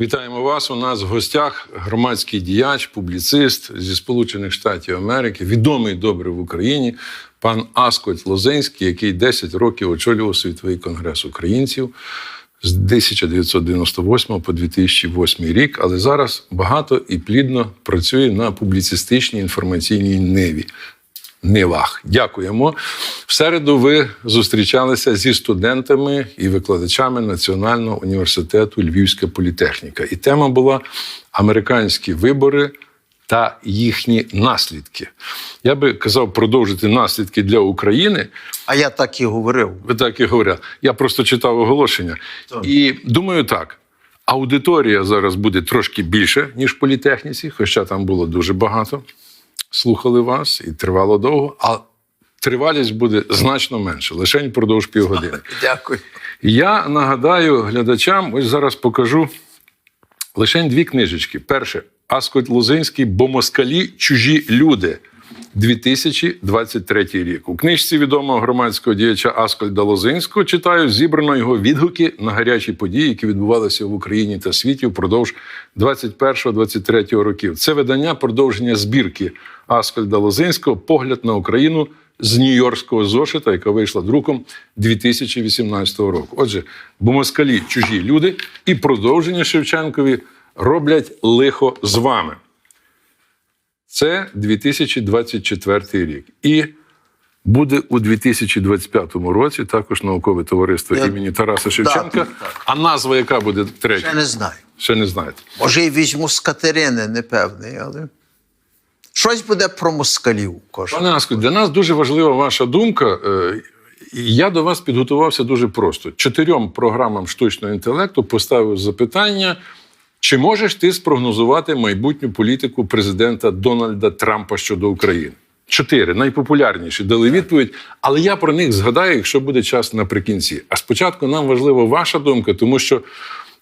Вітаємо вас. У нас в гостях громадський діяч, публіцист зі Сполучених Штатів Америки, відомий добре в Україні, пан Аскольд Лозинський, який 10 років очолював світовий конгрес українців з 1998 по 2008 рік, але зараз багато і плідно працює на публіцистичній інформаційній ниві. Нивах. Дякуємо. В середу ви зустрічалися зі студентами і викладачами Національного університету Львівська політехніка. І тема була американські вибори та їхні наслідки. Я би казав продовжити наслідки для України. А я так і говорив. Ви так і говорили. Я просто читав оголошення. Так. І думаю так. Аудиторія зараз буде трошки більше, ніж в політехніці, хоча там було дуже багато. Слухали вас і тривало довго, а тривалість буде значно менше, лише впродовж півгодини. Дякую. Я нагадаю глядачам, ось зараз покажу лише дві книжечки. Перше аскот, Лузинський, бо москалі чужі люди. 2023 рік. У книжці відомого громадського діяча Аскольда Лозинського читаю зібрано його відгуки на гарячі події, які відбувалися в Україні та світі впродовж 21-23 років. Це видання продовження збірки Аскольда Лозинського Погляд на Україну з Нью-Йоркського зошита, яка вийшла друком 2018 року. Отже, бо москалі чужі люди і продовження Шевченкові роблять лихо з вами. Це 2024 рік. І буде у 2025 році також наукове товариство Я- імені Тараса Шевченка. так, так. А назва, яка буде третя? Ще не знаю. Ще не знаєте. Може, і візьму з Катерини, не певний, але щось буде про москалів. Кожен. Пане Аску, для нас дуже важлива ваша думка. Е, Я до вас підготувався дуже просто. Чотирьом програмам штучного інтелекту поставив запитання: чи можеш ти спрогнозувати майбутню політику президента Дональда Трампа щодо України? Чотири найпопулярніші дали відповідь, але я про них згадаю, якщо буде час наприкінці. А спочатку нам важлива ваша думка, тому що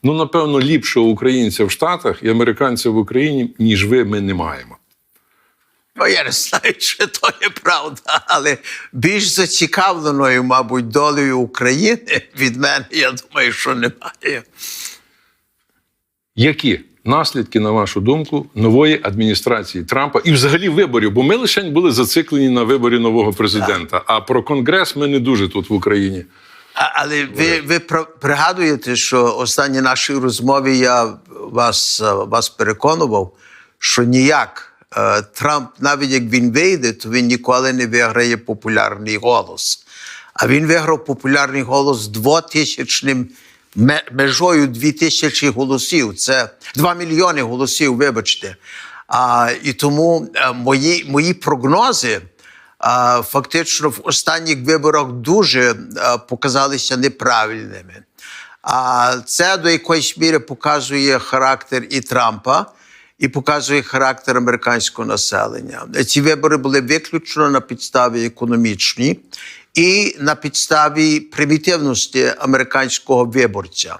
ну напевно ліпшого українця в Штатах і американця в Україні, ніж ви, ми не маємо. Ну, я не знаю, чи то є правда, але більш зацікавленою, мабуть, долею України від мене, я думаю, що немає. Які наслідки, на вашу думку, нової адміністрації Трампа і взагалі виборів? Бо ми лише були зациклені на виборі нового президента. А про конгрес ми не дуже тут в Україні. А- Але ви, ви пригадуєте, що останні нашій розмові я вас, е, вас переконував, що ніяк е, Трамп, навіть як він вийде, то він ніколи не виграє популярний голос. А він виграв популярний голос двотисячним ме- межою 2000 голосів. Це 2 мільйони голосів, вибачте. А, і тому е, мої, мої прогнози а, фактично в останніх виборах дуже а, показалися неправильними. А це до якоїсь міри показує характер і Трампа, і показує характер американського населення. Ці вибори були виключно на підставі економічній і на підставі примітивності американського виборця.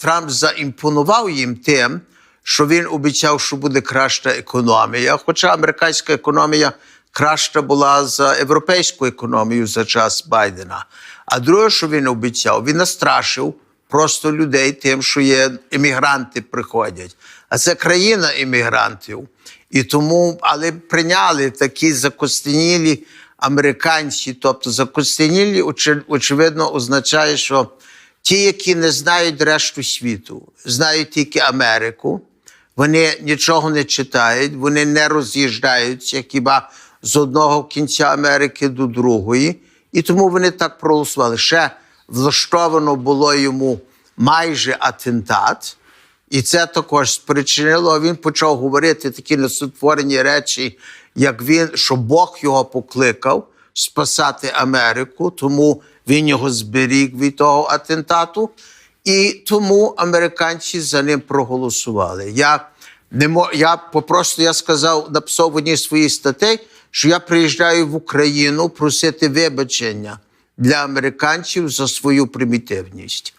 Трамп заімпонував їм тим, що він обіцяв, що буде краща економія. Хоча американська економія краща була за європейську економію за час Байдена. А друге, що він обіцяв, він настрашив просто людей тим, що є іммігранти приходять. А це країна іммігрантів. І тому, але прийняли такі закостенілі американці, тобто закостенілі, очевидно, означає, що ті, які не знають решту світу, знають тільки Америку, вони нічого не читають, вони не роз'їжджаються хіба з одного кінця Америки до другої. І тому вони так проголосували. Ще влаштовано було йому майже атентат. І це також спричинило. Він почав говорити такі несотворені речі, як він, що Бог його покликав спасати Америку, тому він його зберіг від того атентату. І тому американці за ним проголосували. Я не мо, я попросту я сказав, написав в одній з своїх статей, що я приїжджаю в Україну просити вибачення для американців за свою примітивність.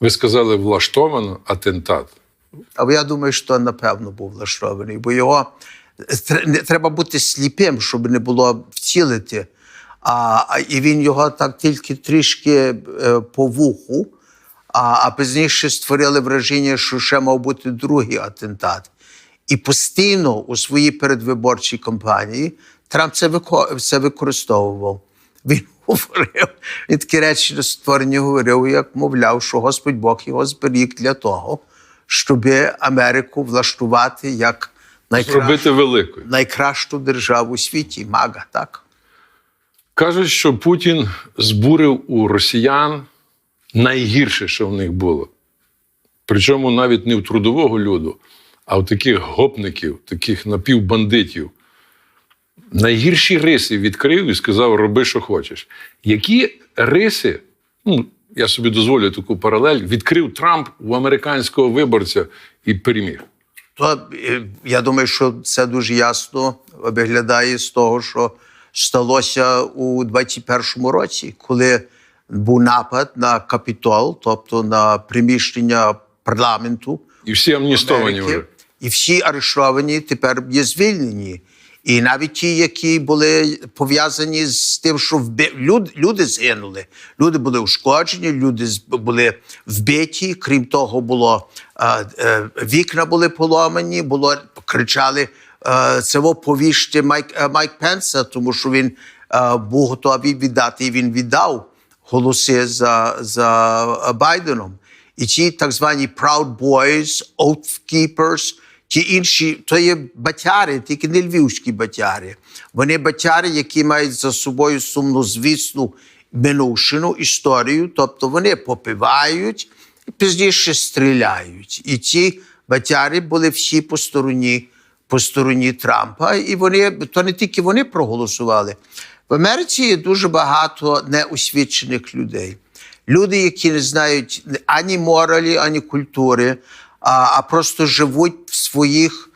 Ви сказали, влаштовано атентат. Але я думаю, що напевно був влаштований, бо його треба бути сліпим, щоб не було вцілити. А, і він його так тільки трішки е, по вуху, а, а пізніше створили враження, що ще мав бути другий атентат. І постійно у своїй передвиборчій кампанії Трамп це, вико- це використовував. Він говорив, він такі речі на створенні говорив, як мовляв, що Господь Бог його зберіг для того, щоб Америку влаштувати як найкращу, великою. найкращу державу у світі. Мага, так? Кажуть, що Путін збурив у росіян найгірше, що в них було. Причому навіть не в трудового люду, а в таких гопників, таких напівбандитів. Найгірші риси відкрив і сказав: роби, що хочеш. Які риси, ну, я собі дозволю таку паралель, відкрив Трамп у американського виборця і переміг. То е, я думаю, що це дуже ясно виглядає з того, що сталося у 21-му році, коли був напад на Капітол, тобто на приміщення парламенту. І всі амністовані вже. І всі арештовані тепер є звільнені. І навіть ті, які були пов'язані з тим, що вби... люд... люди згинули. Люди були ушкоджені, люди були вбиті. Крім того, було вікна були поломані, було кричали е, це во Майк, е, Майк Пенса, тому що він е, був готовий віддати, і він віддав голоси за, за е, Байденом. І ті так звані Proud Boys, Oath Keepers, ті інші, то є батяри, тільки не львівські батяри. Вони батяри, які мають за собою сумнозвісну минувшину історію, тобто вони попивають пізніше стріляють. І ці батяри були всі по стороні, по стороні Трампа, і вони то не тільки вони проголосували. В Америці є дуже багато неосвічених людей. Люди, які не знають ані моралі, ані культури, а, а просто живуть в своїх,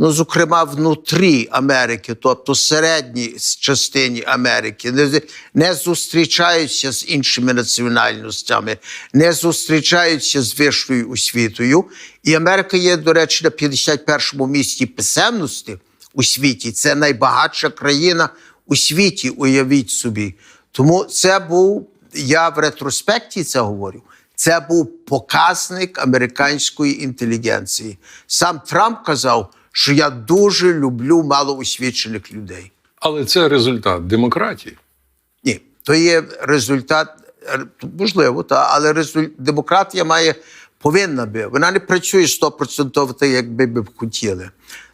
ну, зокрема, внутрі Америки, тобто середній частині Америки, не, не зустрічаються з іншими національностями, не зустрічаються з вищою освітою. І Америка є, до речі, на 51-му місці писемності у світі. Це найбагатша країна у світі, уявіть собі. Тому це був, я в ретроспекті це говорю. Це був показник американської інтелігенції. Сам Трамп казав, що я дуже люблю малоосвічених людей. Але це результат демократії. Ні, то є результат, е, можливо, та, але резуль... демократія має повинна би. Вона не працює 100% так, як би б хотіли.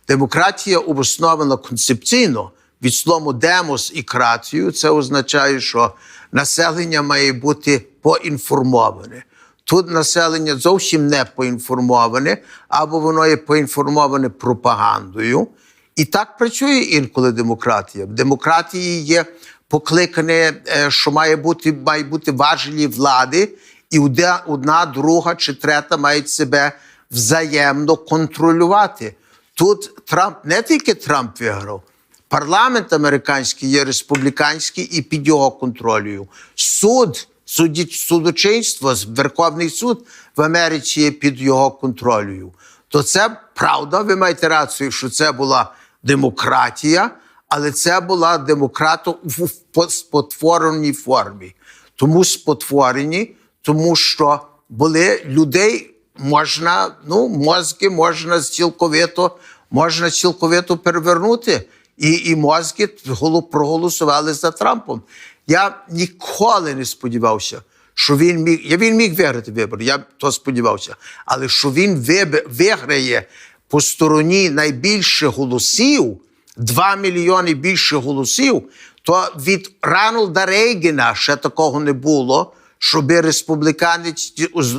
Демократія обоснована концепційно від слова демос і кратію. Це означає, що населення має бути поінформоване. Тут населення зовсім не поінформоване, або воно є поінформоване пропагандою. І так працює інколи демократія. В демократії є покликане, е, що має бути, має бути важелі влади, і одна, друга чи трета мають себе взаємно контролювати. Тут Трамп не тільки Трамп виграв. Парламент американський є республіканський і під його контролею. Суд, судочинство, Верховний суд в Америці є під його контролею. То це правда, ви маєте рацію, що це була демократія, але це була демократа в спотвореній формі. Тому спотворені, тому що були людей, можна, ну, мозки можна цілковито, можна цілковито перевернути. І, і мозки голо- проголосували за Трампом. Я ніколи не сподівався, що він міг. Я він міг виграти вибори, я то сподівався. Але що він виграє по стороні найбільше голосів, 2 мільйони більше голосів, то від Ранолда Рейгена ще такого не було, щоб республіканець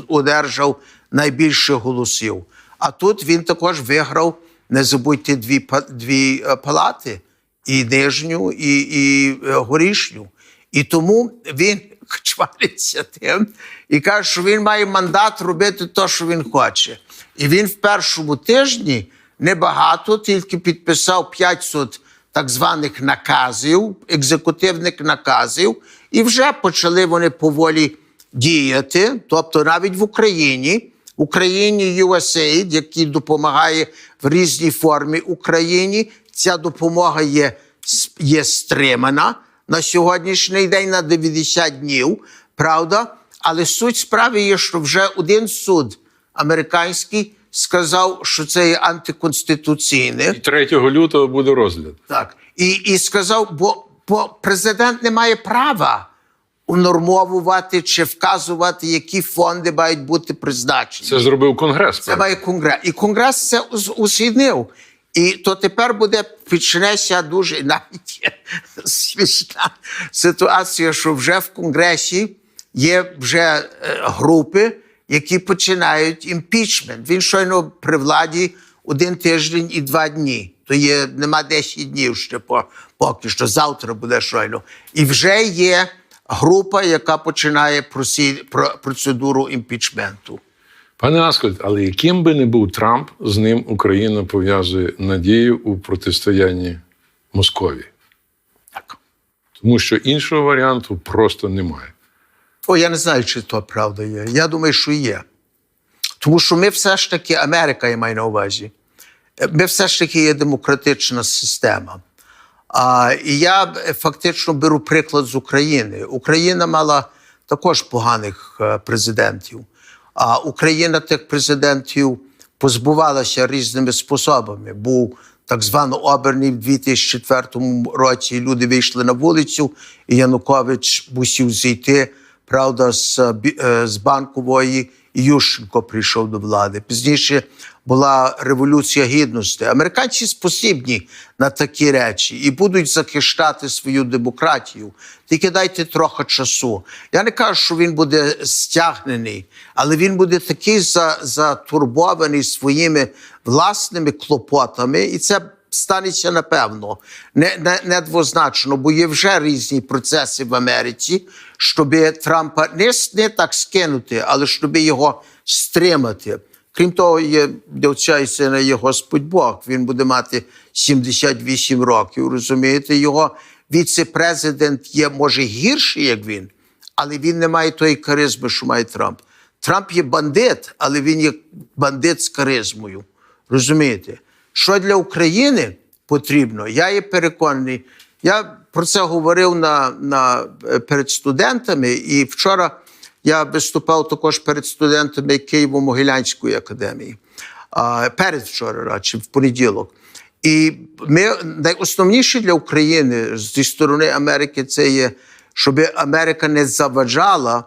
одержав найбільше голосів. А тут він також виграв, не забудьте, дві, дві е, палати, і нижню, і, і е, горішню. І тому він хвалиться тим і каже, що він має мандат робити те, що він хоче. І він в першому тижні небагато, тільки підписав 500 так званих наказів, екзекутивних наказів, і вже почали вони поволі діяти. Тобто навіть в Україні, в Україні USAID, який допомагає в різній формі Україні, ця допомога є, є стримана на сьогоднішній день на 90 днів, правда? Але суть справи є, що вже один суд американський сказав, що це є антиконституційне. І 3 лютого буде розгляд. Так. І, і сказав, бо, бо президент не має права унормовувати чи вказувати, які фонди мають бути призначені. Це зробив Конгрес. Це має конгрес. І конгрес це усвідомив. І то тепер буде почнеться дуже навіть смішна ситуація, що вже в конгресі є вже е, групи, які починають імпічмент. Він щойно при владі один тиждень і два дні. То є нема 10 днів ще по, поки що. Завтра буде щойно. І вже є група, яка починає процедуру імпічменту. Пане Аскольд, але яким би не був Трамп, з ним Україна пов'язує надію у протистоянні Москові. Так. Тому що іншого варіанту просто немає. О, я не знаю, чи то правда є. Я думаю, що є. Тому що ми все ж таки, Америка я маю на увазі, ми все ж таки є демократична система. А, і я фактично беру приклад з України. Україна мала також поганих е, президентів. А Україна тих президентів позбувалася різними способами. Був так звано оберний в 2004 році. Люди вийшли на вулицю, і Янукович мусів зійти, правда, з, е, з банкової. І Ющенко прийшов до влади. Пізніше була революція гідності. Американці спосібні на такі речі і будуть захищати свою демократію. Тільки дайте трохи часу. Я не кажу, що він буде стягнений, але він буде такий за- затурбований своїми власними клопотами, і це станеться напевно не, не, недвозначно, бо є вже різні процеси в Америці, щоб Трампа не, не так скинути, але щоб його стримати. Крім того, є отця і є Господь Бог. Він буде мати 78 років. Розумієте, його віце-президент є може гірший, як він, але він не має тої харизми, що має Трамп. Трамп є бандит, але він є бандит з харизмою. Розумієте? Що для України потрібно? Я є переконаний. Я про це говорив на, на, е, перед студентами, і вчора я виступав також перед студентами Києво-Могилянської академії. А, передвчора, радше, в понеділок. І ми найосновніше для України зі сторони Америки це є, щоб Америка не заважала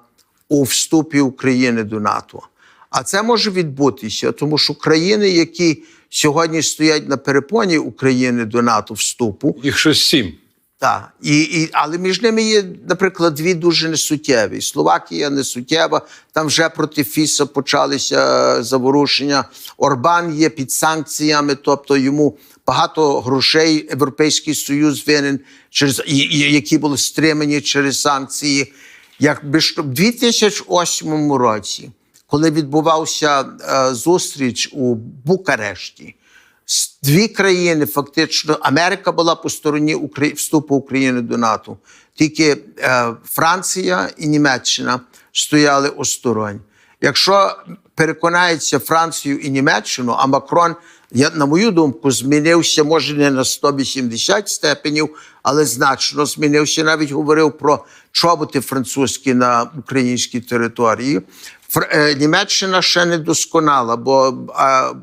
у вступі України до НАТО. А це може відбутися, тому що країни, які сьогодні стоять на перепоні України до НАТО вступу, Їх щось сім. Так, і, і, але між ними є, наприклад, дві дуже несуттєві. Словакія несуттєва, там вже проти Фіса почалися заворушення. Орбан є під санкціями, тобто йому багато грошей Європейський Союз винен, через, які були стримані через санкції. Якби в 2008 році, коли відбувався е, зустріч у Букарешті, дві країни, фактично, Америка була по стороні вступу України до НАТО. Тільки е, Франція і Німеччина стояли осторонь. Якщо переконається Францію і Німеччину, а Макрон, я, на мою думку, змінився, може, не на 180 степенів, але значно змінився. Навіть говорив про чоботи французькі на українській території. Е, Німеччина ще не досконала, бо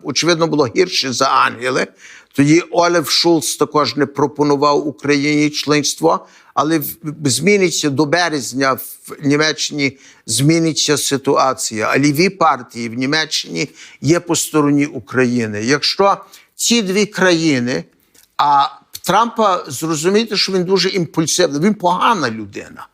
очевидно було гірше за ангели. Тоді Олев Шулц також не пропонував Україні членство, але зміниться до березня в Німеччині зміниться ситуація. А ліві партії в Німеччині є по стороні України. Якщо ці дві країни, а Трампа зрозуміти, що він дуже імпульсивний, він погана людина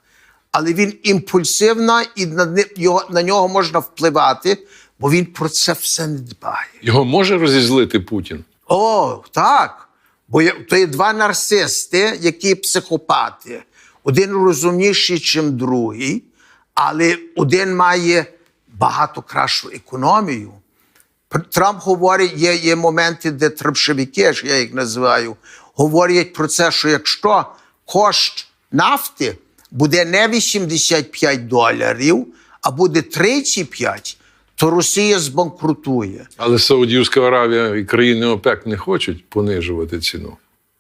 але він імпульсивна і на, його, на нього можна впливати, бо він про це все не дбає. Його може розізлити Путін. О, так. Бо є, то є два нарцисти, які психопати. Один розумніший, ніж другий, але один має багато кращу економію. Трамп говорить, є, є моменти, де трампшевики, ж я їх називаю, говорять про це, що якщо кошт нафти буде не 85 доларів, а буде 35, то Росія збанкрутує. Але Саудівська Аравія і країни ОПЕК не хочуть понижувати ціну.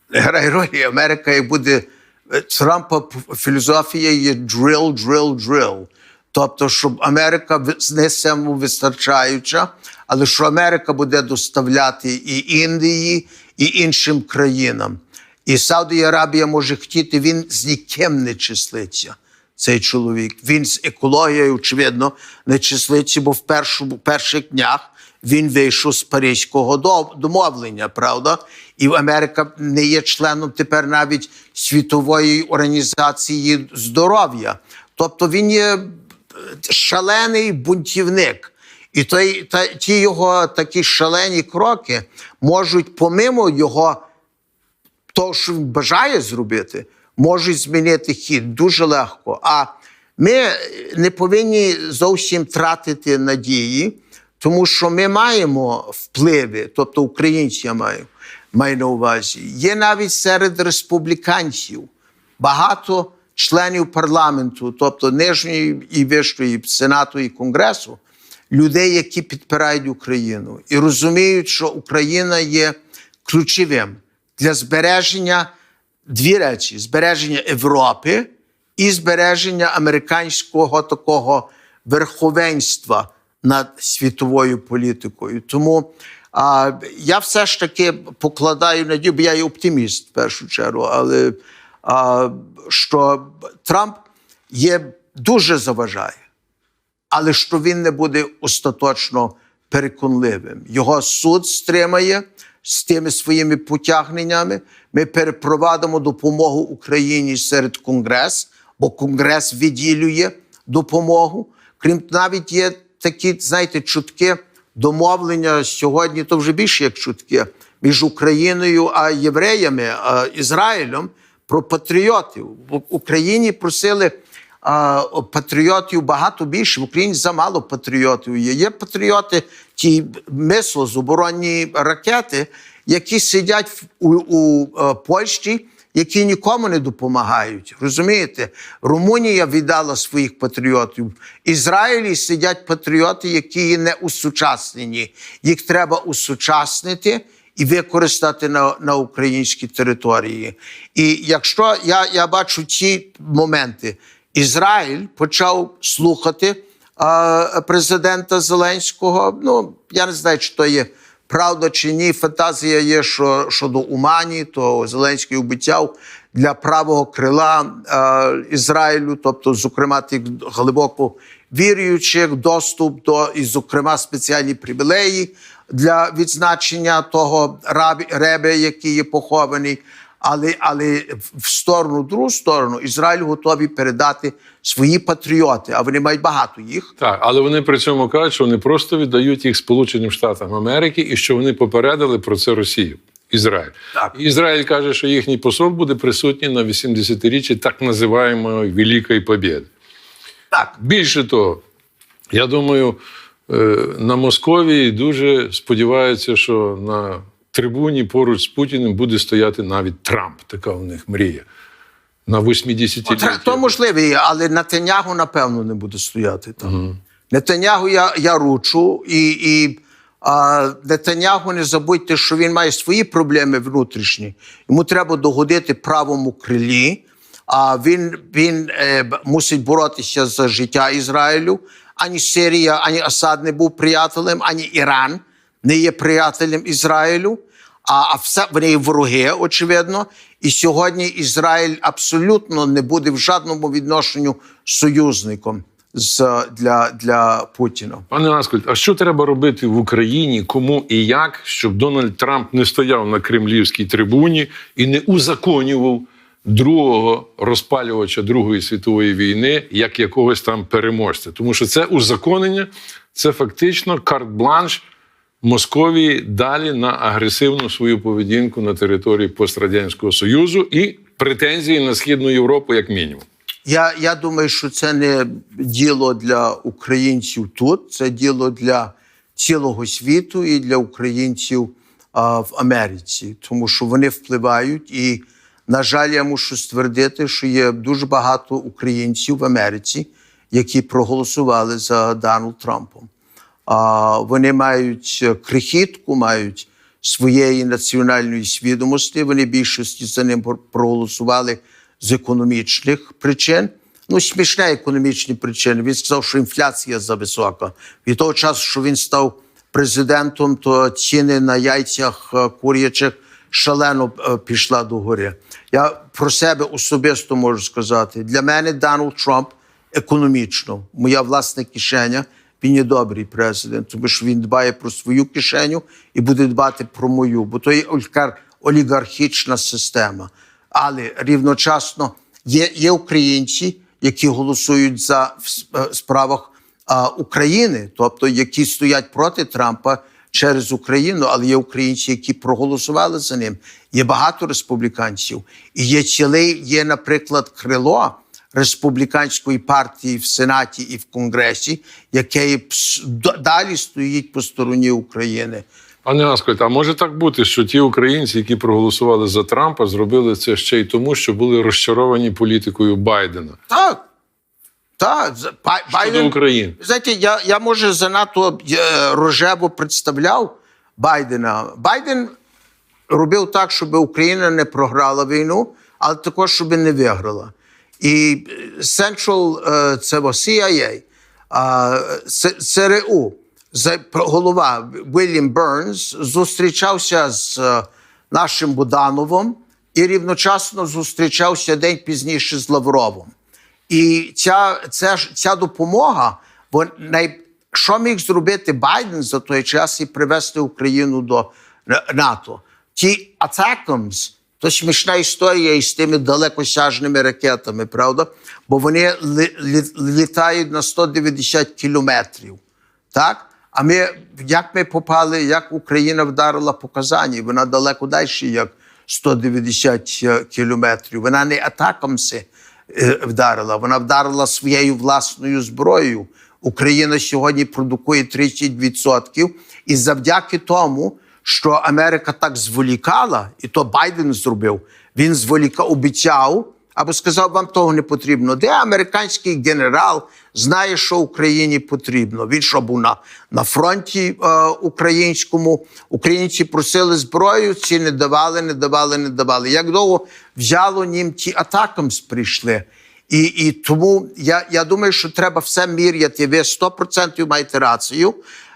Не грає ролі. Америка, як буде е, Трампа філософія є drill, drill, drill. Тобто, щоб Америка не самовистачаюча, але що Америка буде доставляти і Індії, і іншим країнам. І Саудія Арабія може хотіти, він з ніким не числиться. Цей чоловік. Він з екологією, очевидно, не числиться, бо в першому, перших днях він вийшов з Паризького домовлення, правда? І Америка не є членом тепер навіть Світової організації здоров'я. Тобто він є е, шалений бунтівник. І той, та, ті його такі шалені кроки можуть, помимо його того, що він бажає зробити, можуть змінити хід дуже легко. А ми не повинні зовсім тратити надії, тому що ми маємо впливи, тобто українці я маю, маю на увазі. Є навіть серед республіканців багато членів парламенту, тобто нижньої і вищої сенату і конгресу, людей, які підпирають Україну і розуміють, що Україна є ключовим для збереження дві речі: збереження Європи і збереження американського такого верховенства над світовою політикою. Тому а, я все ж таки покладаю надію, бо я є оптиміст в першу чергу, але а, що Трамп є дуже заважає але що він не буде остаточно переконливим. Його суд стримає з тими своїми потягненнями. Ми перепровадимо допомогу Україні серед Конгрес, бо Конгрес відділює допомогу. Крім навіть є такі, знаєте, чутки домовлення сьогодні, то вже більше як чутки між Україною а євреями, а Ізраїлем про патріотів. В Україні просили а, патріотів багато більше. В Україні замало патріотів є. Є патріоти, ті мислозоборонні ракети, які сидять у, у е, Польщі, які нікому не допомагають. Розумієте? Румунія віддала своїх патріотів. Ізраїлі сидять патріоти, які не усучаснені. Їх треба усучаснити і використати на, на українській території. І якщо я, я бачу ці моменти, Ізраїль почав слухати президента Зеленського. Ну, я не знаю, чи то є правда чи ні. Фантазія є, що щодо Умані, то Зеленський обіцяв для правого крила Ізраїлю, тобто, зокрема, тих глибоко віруючих, доступ до, і, зокрема, спеціальні привілеї для відзначення того реби, який є похований. Але, але в сторону, другу сторону, Ізраїль готові передати свої патріоти, а вони мають багато їх. Так, але вони при цьому кажуть, що вони просто віддають їх Сполученим Штатам Америки і що вони попередили про це Росію. Ізраїль. Так. Ізраїль каже, що їхній посол буде присутній на 80-річчі так називаємої Великої Побєди. Так, Більше того, я думаю, е, на Московії дуже сподіваються, що на трибуні поруч з Путіним буде стояти навіть Трамп. Така у них мрія. На 80 то, то можливо, але Нетанягу, напевно, не буде стояти там. Нетанягу я, я ручу, і, і а, Нетанягу не забудьте, що він має свої проблеми внутрішні. Йому треба догодити правому крилі. А він, він е, мусить боротися за життя Ізраїлю. Ані Сирія, ані Асад не був приятелем, ані Іран не є приятелем Ізраїлю. А, все вони є вороги, очевидно. І сьогодні Ізраїль абсолютно не буде в жодному відношенню союзником з, для, для Путіна. Пане Аскольд, а що треба робити в Україні, кому і як, щоб Дональд Трамп не стояв на кремлівській трибуні і не узаконював другого розпалювача Другої світової війни як якогось там переможця? Тому що це узаконення, це фактично карт-бланш Московії далі на агресивну свою поведінку на території пострадянського союзу і претензії на східну Європу, як мінімум. Я, я думаю, що це не діло для українців тут, це діло для цілого світу і для українців а, в Америці, тому що вони впливають. І, на жаль, я мушу ствердити, що є дуже багато українців в Америці, які проголосували за Дональд Трампом. Вони мають крихітку, мають своєї національної свідомості. Вони більшості за ним проголосували з економічних причин. ну, смішні економічні причини. Він сказав, що інфляція зависока. Від того часу, що він став президентом, то ціни на яйцях е, курячих шалено е, пішла до гори. Я про себе особисто можу сказати. Для мене Дональд Трамп економічно, моя власна кишеня. Він є добрий президент, тому що він дбає про свою кишеню і буде дбати про мою, бо то є олігархічна система. Але рівночасно є, є українці, які голосують за в е, справах а, України, тобто які стоять проти Трампа через Україну, але є українці, які проголосували за ним. Є багато республіканців, і є цілий, є, наприклад, крило республіканської партії в Сенаті і в Конгресі, яке далі стоїть по стороні України. Пане Аскольд, а може так бути, що ті українці, які проголосували за Трампа, зробили це ще й тому, що були розчаровані політикою Байдена Так. Так, Байден, України? Знаєте, я, я може занадто е, рожево представляв Байдена. Байден робив так, щоб Україна не програла війну, але також, щоб не виграла. І е, Central, е, це CIA, ЦРУ, голова Вільям Бернс зустрічався з е, нашим Будановим і рівночасно зустрічався день пізніше з Лавровим. І ця, ця, ця допомога, бо най, що міг зробити Байден за той час і привести Україну до НАТО? Ті атакамс, то смішна історія із тими далекосяжними ракетами, правда? Бо вони лі, лі, літають на 190 кілометрів. Так? А ми, як ми попали, як Україна вдарила по Казані? Вона далеко далі, як 190 кілометрів. Вона не атакамси е, вдарила, вона вдарила своєю власною зброєю. Україна сьогодні продукує 30%. І завдяки тому, що Америка так зволікала, і то Байден зробив, він зволіка обіцяв. Або сказав, вам того не потрібно. Де американський генерал знає, що Україні потрібно? Він що був на, на фронті е, українському. Українці просили зброю, ці не давали, не давали, не давали. Як довго взяло ним ті атакам прийшли? І, і тому я, я думаю, що треба все міряти. Ви 100% маєте рацію.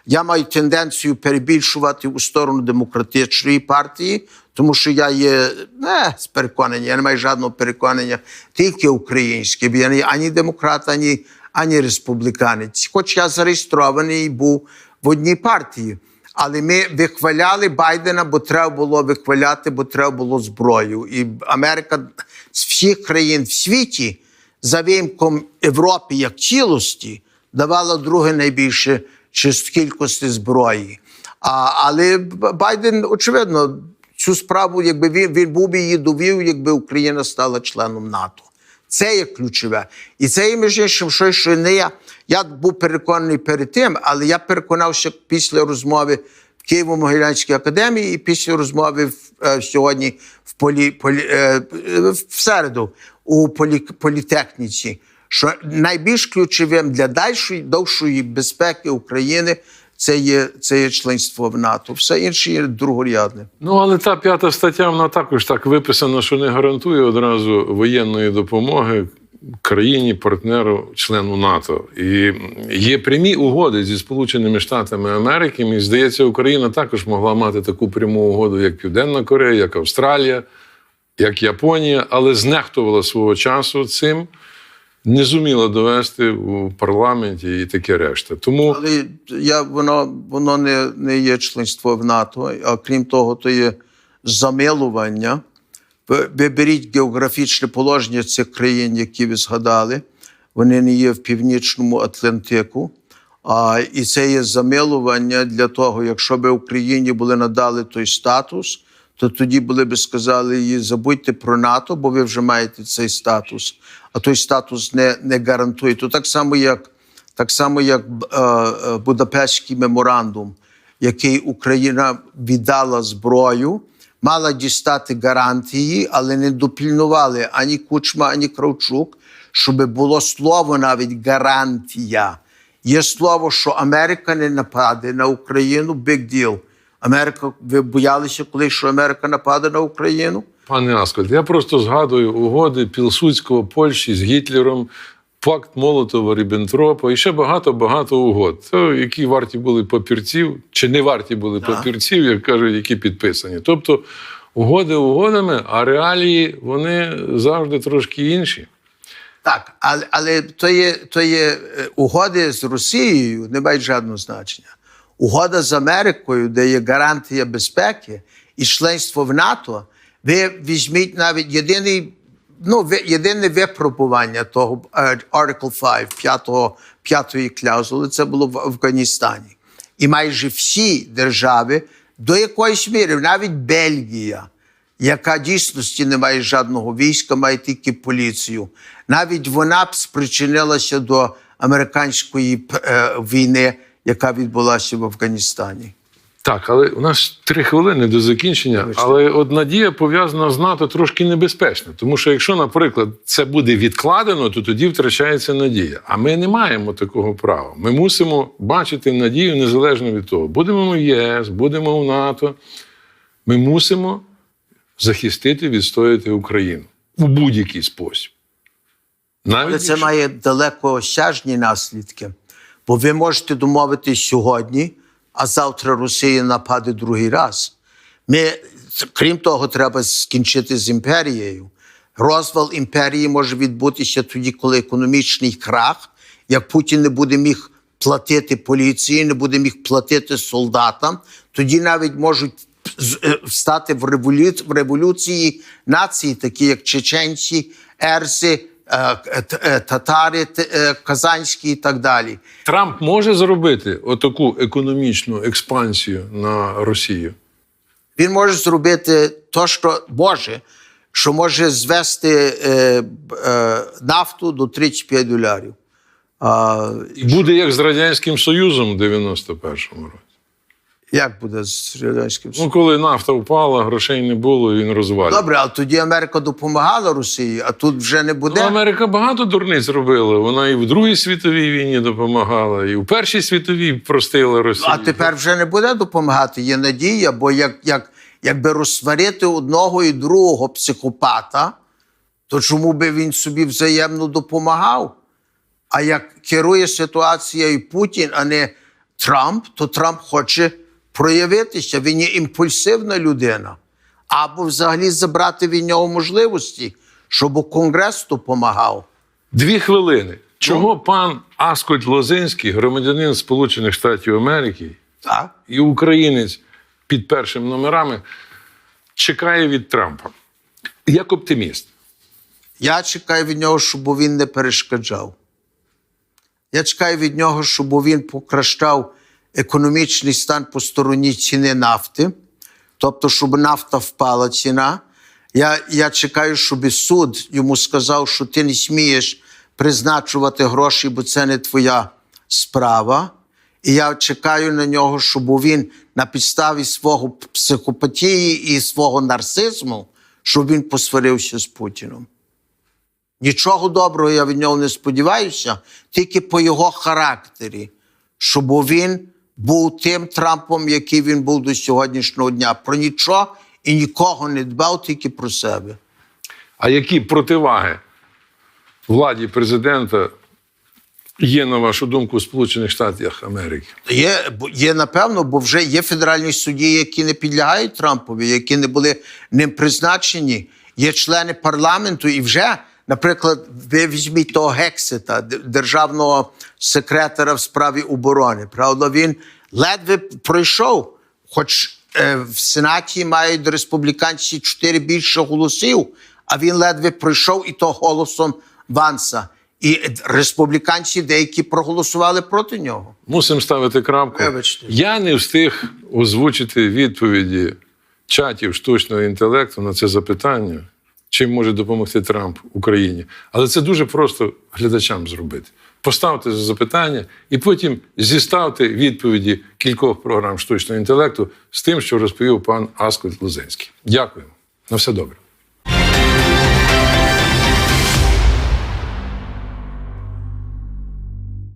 Я маю тенденцію перебільшувати у сторону демократичної партії, тому що я є не з переконання, я не маю жодного переконання, тільки українське. бо Я не ані демократ, ані, ані республіканець. Хоч я зареєстрований був в одній партії. Але ми вихваляли Байдена, бо треба було вихваляти, бо треба було зброю. І Америка з всіх країн в світі за вимком Європи як цілості давала друге найбільше чи з кількості зброї. А, але Байден, очевидно, цю справу, якби він, він був би її довів, якби Україна стала членом НАТО. Це є ключове. І це є між іншим, що, що не я. Я був переконаний перед тим, але я переконався після розмови в Києво-Могилянській академії і після розмови в, е, сьогодні в полі, полі, е, в середу у полі, політехніці, що найбільш ключовим для дальшої довшої безпеки України це є, це є членство в НАТО. Все інше є другорядне. Ну, але та п'ята стаття вона також так виписана, що не гарантує одразу воєнної допомоги країні, партнеру, члену НАТО. І є прямі угоди зі Сполученими Штатами Америки. І здається, Україна також могла мати таку пряму угоду, як Південна Корея, як Австралія, як Японія, але знехтувала свого часу цим. Не зуміла довести у парламенті і таке решта. Тому Але я, воно, воно не, не є членство в НАТО, а крім того, то є замилування. Ви, ви беріть географічне положення цих країн, які ви згадали. Вони не є в північному Атлантику. А, і це є замилування для того, якщо би Україні були надали той статус, то тоді були би сказали їй, забудьте про НАТО, бо ви вже маєте цей статус. А той статус не, не гарантує. То так само, як так само, як е, е, Будапештський меморандум, який Україна віддала зброю, мала дістати гарантії, але не допільнували ані Кучма, ані Кравчук, щоб було слово навіть гарантія. Є слово, що Америка не нападе на Україну, big deal. Америка, ви боялися колись, що Америка нападе на Україну? Пане Аскольд, я просто згадую угоди Пілсудського Польщі з Гітлером пакт Молотова, Ріббентропа і ще багато-багато угод, які варті були папірців, чи не варті були папірців, як кажуть, які підписані. Тобто угоди угодами, а реалії вони завжди трошки інші. Так, але, але то є, то є е, угоди з Росією не мають жодного значення. Угода з Америкою, де є гарантія безпеки і членство в НАТО, ви візьміть навіть єдиний, ну, єдине випробування того е, Article 5, п'ятого, п'ятої клаузули, це було в Афганістані. І майже всі держави до якоїсь міри, навіть Бельгія, яка дійсності не має жодного війська, має тільки поліцію. Навіть вона б спричинилася до американської е, війни, яка відбулася в Афганістані. Так, але у нас три хвилини до закінчення. Вибачте. Але от надія пов'язана з НАТО трошки небезпечно. Тому що якщо, наприклад, це буде відкладено, то тоді втрачається надія. А ми не маємо такого права. Ми мусимо бачити надію незалежно від того, будемо ми в ЄС, будемо в НАТО. Ми мусимо захистити, відстояти Україну у будь-який спосіб. Навіть Але це якщо- має далекосяжні наслідки. Бо ви можете домовитись сьогодні, а завтра Росія нападе другий раз. Ми, крім того, треба скінчити з імперією. Розвал імперії може відбутися тоді, коли економічний крах, як Путін не буде міг платити поліції, не буде міг платити солдатам, тоді навіть можуть е, встати в, революції нації, такі як чеченці, ерзи, е, т- е, татари е, казанські і так далі. Трамп може зробити отаку економічну експансію на Росію. Він може зробити те, що може, що може звести е, е, нафту до 35 долярів. А, буде як з Радянським Союзом в 91-му році. Як буде з радянським Ну, коли нафта впала, грошей не було, і він розвалився. Добре, а тоді Америка допомагала Росії, а тут вже не буде. Ну, Америка багато дурниць робила. Вона і в Другій світовій війні допомагала, і в Першій світовій простила Росію. А тепер вже не буде допомагати. Є надія, бо як, як, якби розсварити одного і другого психопата, то чому би він собі взаємно допомагав? А як керує ситуацією Путін, а не Трамп, то Трамп хоче проявитися. Він є імпульсивна людина. Або взагалі забрати від нього можливості, щоб Конгрес допомагав. Дві хвилини. Чого пан Аскольд Лозинський, громадянин Сполучених Штатів Америки Так? і українець під першими номерами, чекає від Трампа? Як оптиміст. Я чекаю від нього, щоб він не перешкоджав. Я чекаю від нього, щоб він покращав економічний стан по стороні ціни нафти, тобто, щоб нафта впала ціна. Я, я чекаю, щоб суд йому сказав, що ти не смієш призначувати гроші, бо це не твоя справа. І я чекаю на нього, щоб він на підставі свого психопатії і свого нарцизму, щоб він посварився з Путіном. Нічого доброго я від нього не сподіваюся, тільки по його характері, щоб він був тим Трампом, який він був до сьогоднішнього дня. Про нічого і нікого не дбав, тільки про себе. А які противаги владі президента є, на вашу думку, у Сполучених Штатах Америки? Є, є напевно, бо вже є федеральні судді, які не підлягають Трампові, які не були ним призначені. Є члени парламенту, і вже, наприклад, ви візьміть того Гексета, державного секретаря в справі оборони. Правда, він ледве пройшов, хоч е, в Сенаті мають республіканці чотири більше голосів, а він ледве пройшов і то голосом Ванса. І республіканці деякі проголосували проти нього. Мусимо ставити крапку. Вибачте. Я не встиг озвучити відповіді чатів штучного інтелекту на це запитання, чим може допомогти Трамп Україні. Але це дуже просто глядачам зробити. Поставте запитання і потім зіставте відповіді кількох програм штучного інтелекту з тим, що розповів пан Аскольд Лузенський. Дякуємо. На все добре.